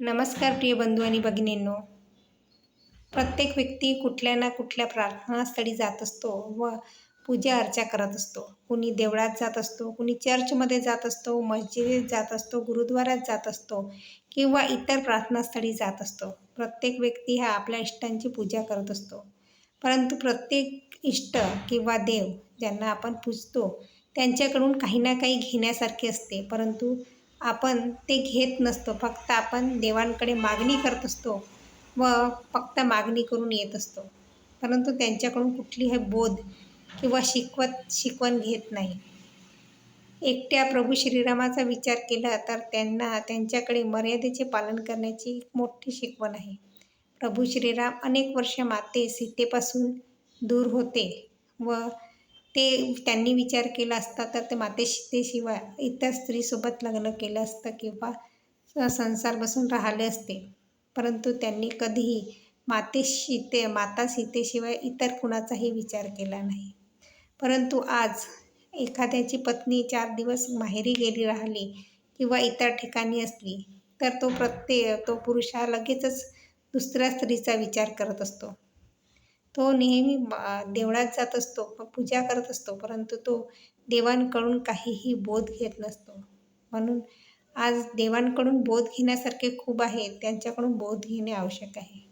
नमस्कार प्रिय बंधू आणि भगिनींनो. प्रत्येक व्यक्ती कुठल्या ना कुठल्या प्रार्थनास्थळी जात असतो व पूजा अर्चा करत असतो. कुणी देवळात जात असतो कुणी चर्चमध्ये जात असतो मस्जिदीत जात असतो गुरुद्वारात जात असतो किंवा इतर प्रार्थनास्थळी जात असतो. प्रत्येक व्यक्ती हा आपल्या इष्टांची पूजा करत असतो. परंतु प्रत्येक इष्ट किंवा देव ज्यांना आपण पूजतो त्यांच्याकडून काही ना काही घेण्यासारखे असते. परंतु आपण ते घेत नसतो. फक्त आपण देवांकडे मागणी करत असतो व फक्त मागणी करून येत असतो. परंतु त्यांच्याकडून कुठलीही बोध किंवा शिकवत शिकवण घेत नाही. एकट्या प्रभू श्रीरामाचा विचार केला तर त्यांना त्यांच्याकडे मर्यादेचे पालन करण्याची मोठी शिकवण आहे. प्रभू श्रीराम अनेक वर्ष माते सीतेपासून दूर होते व ते त्यांनी विचार केला असता तर ते माते इतर स्त्रीसोबत लग्न केलं असतं किंवा संसार बसून राहिले असते. परंतु त्यांनी कधीही माते सीते माता सीतेशिवाय इतर कुणाचाही विचार केला नाही. परंतु आज एखाद्याची पत्नी चार दिवस माहेरी गेली राहिली किंवा इतर ठिकाणी असली तर तो प्रत्येक तो पुरुष हा लगेचच दुसऱ्या स्त्रीचा विचार करत असतो. तो नेहमी देवळात जात असतो पूजा करत असतो परंतु तो देवांकडून काहीही बोध घेत नसतो. म्हणून आज देवांकडून बोध घेण्यासारखे खूप आहे त्यांच्याकडून बोध घेणे आवश्यक आहे.